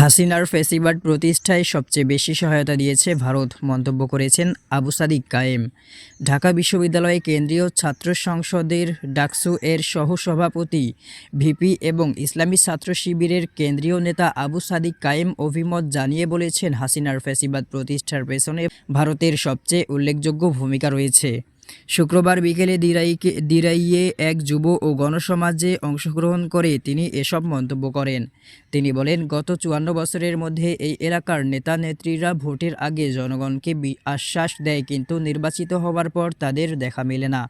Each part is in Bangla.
হাসিনার ফেসিবাদ প্রতিষ্ঠায় সবচেয়ে বেশি সহায়তা দিয়েছে ভারত, মন্তব্য করেছেন আবু সাদিক কায়েম। ঢাকা বিশ্ববিদ্যালয়ে কেন্দ্রীয় ছাত্র সংসদের ডাকসু এর সহসভাপতি, ভিপি এবং ইসলামী ছাত্র শিবিরের কেন্দ্রীয় নেতা আবু সাদিক কায়েম অভিমত জানিয়ে বলেছেন, হাসিনার ফেসিবাদ প্রতিষ্ঠার পেছনে ভারতের সবচেয়ে উল্লেখযোগ্য ভূমিকা রয়েছে। শুক্রবার বিকেলে দিরাইকে দিরাইয়ে এক যুব ও গণসমাজে অংশগ্রহণ করে তিনি এসব মন্তব্য করেন। তিনি বলেন, গত চুয়ান্ন বছরের মধ্যে এই এলাকার নেতা নেত্রীরা ভোটের আগে জনগণকে আশ্বাস দেয়, কিন্তু নির্বাচিত হওয়ার পর তাদের দেখা মেলে না।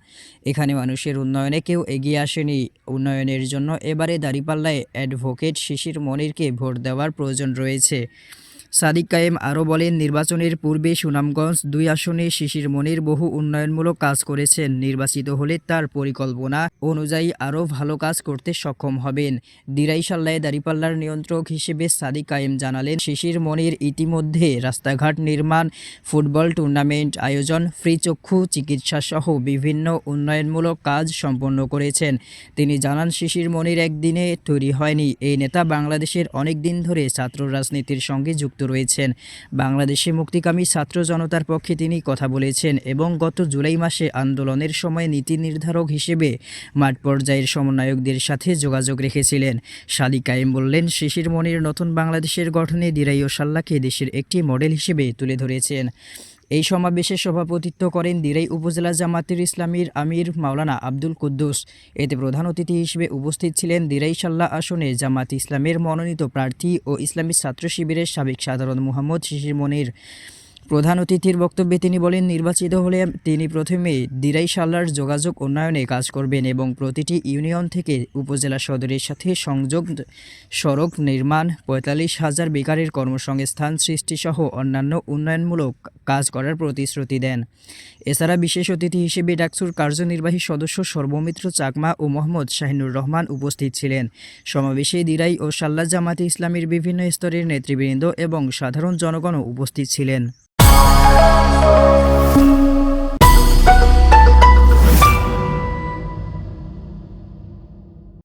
এখানে মানুষের উন্নয়নে কেউ এগিয়ে আসেনি। উন্নয়নের জন্য এবারে দাঁড়িপাল্লায় অ্যাডভোকেট শিশির মনিরকে ভোট দেওয়ার প্রয়োজন রয়েছে। সাদিক কায়েম আরও বলেন, নির্বাচনের পূর্বে সুনামগঞ্জ দুই আসনে শিশির মনির বহু উন্নয়নমূলক কাজ করেছেন। নির্বাচিত হলে তার পরিকল্পনা অনুযায়ী আরও ভালো কাজ করতে সক্ষম হবেন। দিরাইশাল্লায় দাঁড়িপাল্লার নিয়ন্ত্রক হিসেবে সাদিক কায়েম জানালেন, শিশির মনির ইতিমধ্যে রাস্তাঘাট নির্মাণ, ফুটবল টুর্নামেন্ট আয়োজন, ফ্রি চক্ষু চিকিৎসা সহ বিভিন্ন উন্নয়নমূলক কাজ সম্পন্ন করেছেন। তিনি জানান, শিশির মনির একদিনে তৈরি হয়নি। এই নেতা বাংলাদেশের অনেক দিন ধরে ছাত্র রাজনীতির সঙ্গে যুক্ত রয়েছেন। বাংলাদেশে মুক্তিকামী ছাত্র জনতার পক্ষে তিনি কথা বলেছেন এবং গত জুলাই মাসে আন্দোলনের সময় নীতি নির্ধারক হিসেবে মাঠ পর্যায়ের সমন্বয়কদের সাথে যোগাযোগ রেখেছিলেন। শালি বললেন, শিশির মনির নতুন বাংলাদেশের গঠনে দিরাই ও সাল্লাকে দেশের একটি মডেল হিসেবে তুলে ধরেছেন। এই সমাবেশে সভাপতিত্ব করেন দিরাই উপজেলা জামাতের ইসলামীর আমির মাওলানা আব্দুল কুদ্দুস। এতে প্রধান অতিথি হিসেবে উপস্থিত ছিলেন দিরাই সাল্লাহ আসনে জামাত ইসলামের মনোনীত প্রার্থী ও ইসলামী ছাত্র শিবিরের সাবেক সাধারণ মোহাম্মদ শিশির মনির। প্রধান অতিথির বক্তব্যে তিনি বলেন, নির্বাচিত হলে তিনি প্রথমে দিরাই সাল্লার যোগাযোগ উন্নয়নে কাজ করবেন এবং প্রতিটি ইউনিয়ন থেকে উপজেলা সদরের সাথে সংযোগ, সড়ক নির্মাণ, পঁয়তাল্লিশ হাজার বেকারের কর্মসংস্থান সৃষ্টিসহ অন্যান্য উন্নয়নমূলক কাজ করার প্রতিশ্রুতি দেন। এছাড়া বিশেষ অতিথি হিসেবে ডাকসুর কার্যনির্বাহী সদস্য সর্বমিত্র চাকমা ও মোহাম্মদ শাহিনুর রহমান উপস্থিত ছিলেন। সমাবেশে দিরাই ও সাল্লা জামাতে ইসলামীর বিভিন্ন স্তরের নেতৃবৃন্দ এবং সাধারণ জনগণও উপস্থিত ছিলেন। Thank you.